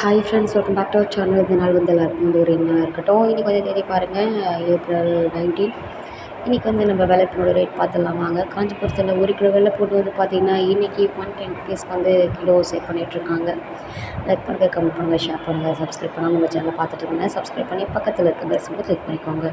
Hi friends welcome back to our channel இந்த நாள் வந்து எல்லாருக்கும் வந்து ஒரு நாளாக இருக்கட்டும். இன்றைக்கி வந்து தேதி பாருங்கள் ஏப்ரல் நைன்டீன் இன்றைக்கி வந்து நம்ம வெள்ளத்தினோட ரேட் பார்த்துடலாம் வாங்க. காஞ்சிபுரத்தில் ஒரு கிலோ வெள்ளை போட்டு வந்து பார்த்திங்கன்னா இன்றைக்கி ஒன் டென் ருபீஸ் வந்து கிலோ சேல் பண்ணிகிட்ருக்காங்க லைக் பண்ணுங்கள் கமெண்ட் பண்ணுங்கள் ஷேர் பண்ணுங்கள் சப்ஸ்கிரைப் பண்ணால் நம்ம சேனலை பார்த்துட்டு இருந்தேன் சப்ஸ்கிரைப் பண்ணி பக்கத்தில் இருக்க பெல் சிம்பிள் கிளிக் பண்ணிக்கோங்க.